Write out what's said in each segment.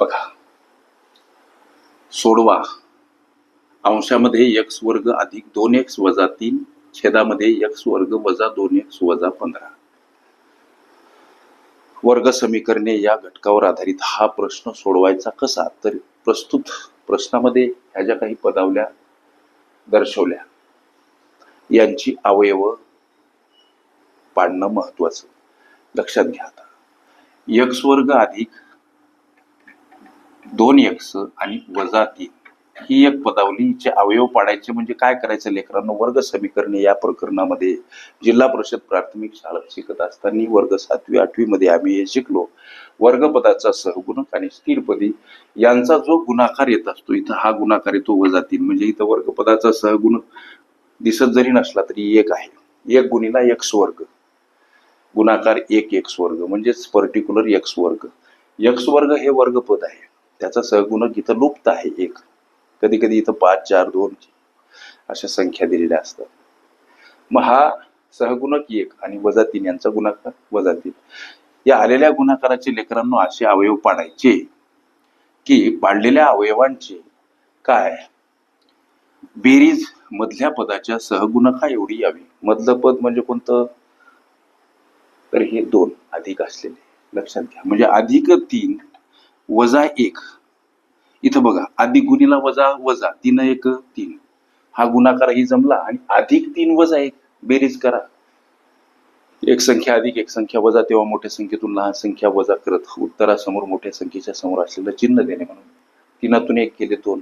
बघा. सोडवा. अंशामध्ये एक्स वर्ग अधिक दोन एक्स वजा तीन छेदामध्ये एक्स वर्ग वजा दोन एक्स वजा पंधरा. वर्ग समीकरणे या घटकावर आधारित हा प्रश्न सोडवायचा कसा? तर प्रस्तुत प्रश्नामध्ये ह्या ज्या काही पदावल्या दर्शवल्या. यांची अवयव पाडणं महत्वाचं लक्षात घ्या आता. एक्स वर्ग अधिक दोन एक्स आणि वजा तीन. ही एक पदावलीचे अवयव पाडायचे म्हणजे काय करायचं लेकरांना? वर्ग समीकरणे या प्रकरणामध्ये जिल्हा परिषद प्राथमिक शाळेत शिकत असताना वर्ग सातवी आठवी मध्ये आम्ही हे शिकलो. वर्गपदाचा सहगुणक आणि स्थिरपदी यांचा जो गुणाकार येत असतो इथं हा गुणाकार येतो वजा तीन. म्हणजे इथं वर्गपदाचा सहगुणक दिसत जरी नसला तरी एक आहे. एक गुणीला एक्स वर्ग गुणाकार एक एक्स वर्ग म्हणजेच पर्टिक्युलर एक्स वर्ग. एक्स वर्ग हे वर्गपद आहे. त्याचा सहगुणक इथं लुप्त आहे एक कधी कधी इथं पाच चार दोन अशा संख्या दिलेल्या असतात. मग हा सहगुणक एक आणि वजा तीन यांचा गुणाकार वजा तीन. या आलेल्या गुणाकाराचे लेकरांना असे अवयव पाडायचे की पाडलेल्या अवयवांचे काय? बेरीज मधल्या पदाच्या सहगुणका एवढी यावी? मधलं पद म्हणजे कोणतं? तर हे दोन अधिक असलेले. लक्षात घ्या. म्हणजे अधिक तीन वजा एक. इथं बघा अधिक गुणीला वजा वजा तीन एक तीन. हा गुणाकारही जमला आणि अधिक तीन वजा एक बेरीज करा. एक संख्या अधिक एक संख्या वजा तेव्हा मोठ्या संख्येतून लहान संख्या वजा करत हो- उत्तरासमोर मोठ्या संख्येच्या समोर असलेलं चिन्ह देणे म्हणून. तीनातून एक केले दोन.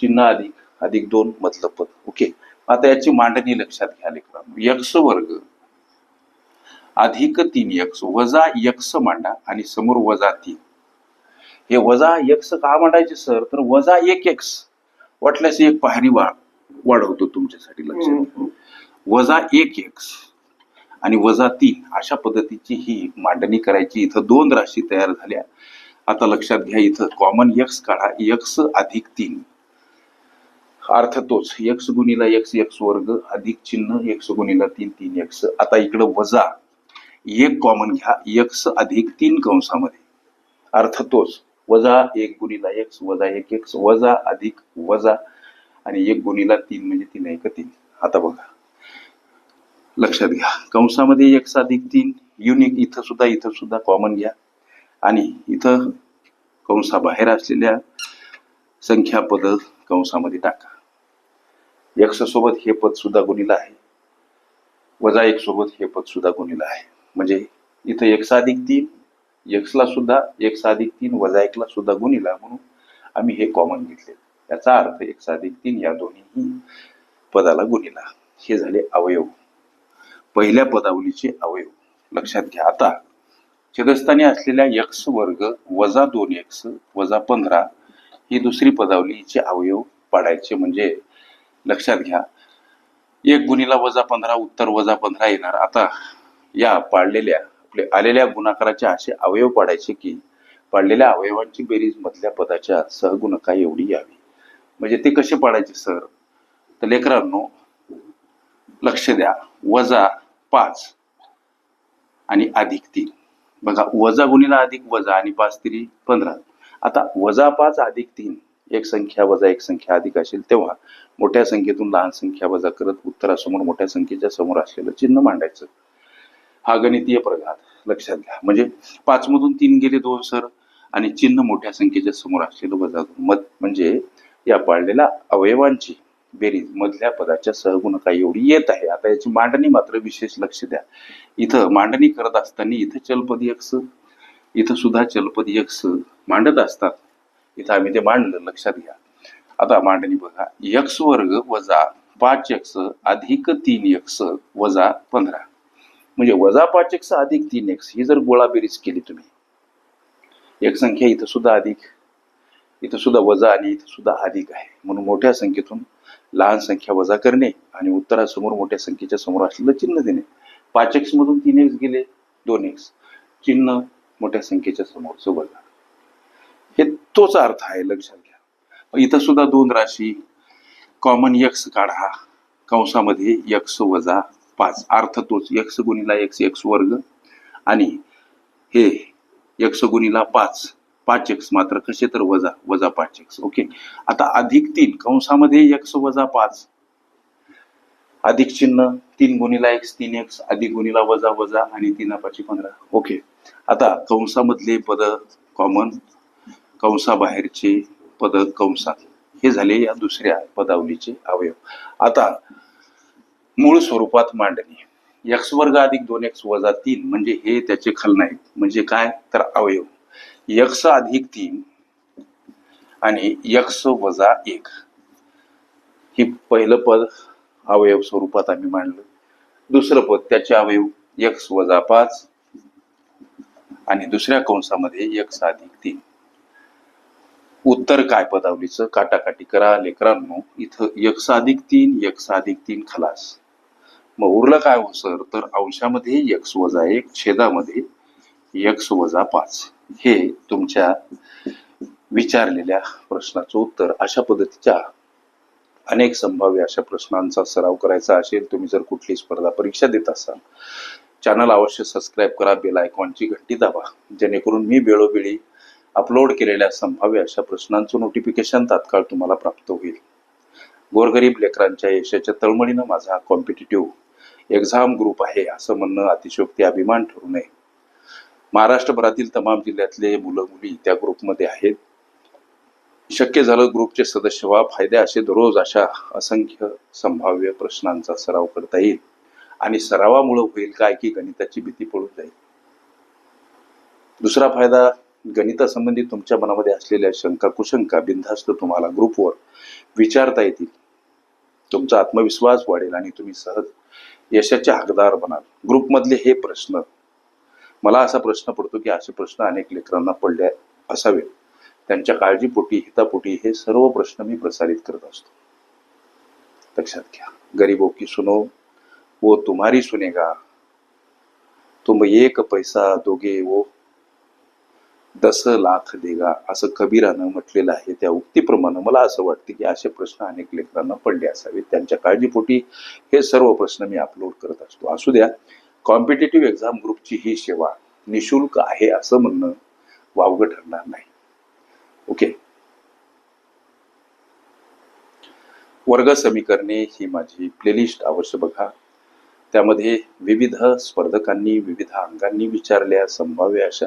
चिन्ह अधिक अधिक दोन मधलं पद. ओके. आता याची मांडणी लक्षात घ्या लेकरांनो यक्ष वर्ग. अधिक तीन यक्ष वजा यक्ष मांडा आणि समोर वजा तीन. हे वजा यक्ष का मांडायचे सर तर वजा एक एक्स वाटल्यास एक पायरी वा वाढवतो तुमच्यासाठी लक्षात घ्या. वजा एक एक्स आणि वजा तीन. अशा पद्धतीची ही मांडणी करायची. इथं दोन राशी तयार झाल्या. आता लक्षात घ्या इथं कॉमन यक्स काढा. यक्स अधिक तीन. अर्थ तोच. यक्स गुणीला यक्स यक्स वर्ग अधिक चिन्ह. यक्स गुणीला तीन तीन यक्स आता इकडं वजा. एक कॉमन घ्या. यक्स अधिक तीन कंसामध्ये. अर्थ तोच. वजा एक गुणीला एक्स वजा एक एक्स वजा अधिक वजा आणि एक गुणीला तीन म्हणजे तीन एक तीन आता बघा लक्षात घ्या कंसामध्ये एक्स अधिक तीन युनिक इथं सुद्धा इथं सुद्धा कॉमन घ्या आणि इथं कंसाबाहेर असलेल्या संख्या पद कंसामध्ये टाका एक्स सोबत हे पद सुद्धा गुणीला आहे वजा एक सोबत हे पद सुद्धा गुणीला आहे म्हणजे इथं एक्स अधिक तीन एक्सला सुद्धा एक्स अधिक तीन वजा एकला सुद्धा गुणीला म्हणून आम्ही हे कॉमन घेतले. याचा अर्थ एक्स अधिक तीन या दोन्ही पदाला गुणीला. हे झाले अवयव. पहिल्या पदावलीचे अवयव. लक्षात घ्या आता. छेदस्थानी असलेल्या यक्स वर्ग वजा दोन एक्स वजा पंधरा ही दुसरी पदावलीचे अवयव पाडायचे म्हणजे लक्षात घ्या. एक गुणीला वजा पंधरा उत्तर वजा पंधरा येणार. आता या पाळलेल्या आपले आलेल्या गुणाकाराचे असे अवयव पाडायचे की पाडलेल्या अवयवांची बेरीज मधल्या पदाच्या सहगुणका एवढी यावी. म्हणजे ते कसे पाडायचे सर? तर लेकरांनो लक्ष द्या. वजा पाच आणि अधिक तीन. बघा वजा गुणीला अधिक वजा आणि पाच तरी पंधरा. आता वजा पाच अधिक तीन एक संख्या वजा एक संख्या अधिक असेल तेव्हा मोठ्या संख्येतून लहान संख्या वजा करत उत्तरासमोर मोठ्या संख्येच्या समोर असलेलं चिन्ह मांडायचं. हा गणितीय प्रघात. लक्षात घ्या. म्हणजे पाच मधून तीन गेले दोन सर आणि चिन्ह मोठ्या संख्येच्या समोर असलेलं वजा मत म्हणजे या पाळलेल्या अवयवांची बेरीज. मधल्या पदाच्या सहगुणका एवढी येत आहे? आता याची मांडणी मात्र विशेष लक्ष द्या. इथं मांडणी करत असताना इथं चलपदी यक्स इथं सुद्धा चलपदी यक्स मांडत असतात. इथं आम्ही ते मांडलं लक्षात घ्या. आता मांडणी बघा. यक्स वर्ग वजा पाच यक्स अधिक तीन यक्स वजा पंधरा. म्हणजे वजा पाच एक्स अधिक तीन एक्स ही जर गोळा बेरीज केली तुम्ही एक संख्या इथं सुद्धा अधिक इथं सुद्धा वजा आणि इथं सुद्धा अधिक आहे. म्हणून मोठ्या संख्येतून लहान संख्या वजा करणे आणि उत्तरासमोर मोठ्या संख्येच्या समोर असलेलं चिन्ह देणे. पाच एक्स मधून तीन एक्स गेले दोन एक्स चिन्ह मोठ्या संख्येच्या समोरचं वजा हे तोच अर्थ आहे लक्षात घ्या. इथं सुद्धा दोन राशी कॉमन यक्स काढा कंसामध्ये यक्स वजा पाच अर्थ तोच एक्स गुणीला एक्स एक्स वर्ग. आणि हे एक्स गुणीला पाच पाच एक्स मात्र कसे तर वजा वजा पाच एक्स. ओके? आता अधिक तीन कंसामध्ये एक्स वजा पाच. अधिक चिन्ह तीन गुणीला एक्स तीन एक्स अधिक गुणीला वजा वजा आणि तीन पाचशे पंधरा. ओके? आता कंसामधले पद कॉमन कंसाबाहेरचे पद कंसात. हे झाले या दुसऱ्या पदावलीचे अवयव. आता मूळ स्वरूपात मांडणी. एक्स वर्ग अधिक दोन एक्स वजा तीन म्हणजे हे त्याचे खलनायक म्हणजे काय? तर अवयव. यक्ष अधिक तीन आणि यक्ष वजा एक. हे पहिलं पद अवयव स्वरूपात आम्ही मांडलं. दुसरं पद त्याचे अवयव यक्स वजा पाच आणि दुसऱ्या कंसामध्ये यक्स अधिक तीन. उत्तर काय पदावलीचं? काटाकाटी करा लेकरांनो इथं यक्स अधिक तीन यक्स अधिक तीन खलास. मग उरलं काय हो सर तर अंशामध्ये यक्स वजा एक छेदामध्ये यक्स वजा पाच. हे तुमच्या विचारलेल्या प्रश्नाचं उत्तर. अशा पद्धतीच्या अनेक संभाव्य अशा प्रश्नांचा सराव करायचा असेल तुम्ही जर कुठली स्पर्धा परीक्षा देत असाल चॅनल अवश्य सबस्क्राईब करा बेल आयकॉनची घंटी दाबा. जेणेकरून मी वेळोवेळी अपलोड केलेल्या संभाव्य अशा प्रश्नांचं नोटिफिकेशन तात्काळ तुम्हाला प्राप्त होईल. गोरगरीब लेकरांच्या यशाच्या तळमळीनं माझा कॉम्पिटेटिव्ह एक्झाम ग्रुप आहे असं म्हणणं अतिशयोक्ती अभिमान ठरू नये. महाराष्ट्रभरातील तमाम जिल्ह्यातले मुलं मुली त्या ग्रुपमध्ये आहेत. शक्य झालं ग्रुपचे सदस्य व्हा. फायदे असे दररोज अशा असंख्य संभाव्य प्रश्नांचा सराव करता येईल. आणि सरावामुळे होईल काय की गणिताची भीती पळून जाईल? दुसरा फायदा गणितासंबंधी तुमच्या मनामध्ये असलेल्या शंका कुशंका बिनधास्त तुम्हाला ग्रुपवर विचारता येतील. तुमचा आत्मविश्वास वाढेल आणि तुम्ही सहज यशाचे हकदार बनाल ग्रुपमधले हे प्रश्न. मला असा प्रश्न पडतो की असे प्रश्न अनेक लेकरांना पडले असावेत. त्यांच्या काळजीपोटी हितापोटी हे सर्व प्रश्न मी प्रसारित करत असतो. लक्षात घ्या. गरीबो हो की सुनो वो तुम्हारी सुनेगा. तुम एक पैसा दोगे वो दस लाख देगा असं कबीरानं म्हटलेलं आहे त्या उक्तीप्रमाणे. मला असं वाटतं की असे प्रश्न अनेक लेकरांना पडले असावेत. त्यांच्या काळजीपोटी हे सर्व प्रश्न मी अपलोड करत असतो. असू द्या कॉम्पिटेटिव्ह एक्झाम ग्रुपची ही सेवा निशुल्क आहे असं म्हणणं वावगं ठरणार नाही. ओके वर्ग समीकरणे ही माझी प्लेलिस्ट अवश्य बघा. त्यामध्ये विविध स्पर्धकांनी विविध अंगांनी विचारल्या संभाव्य अशा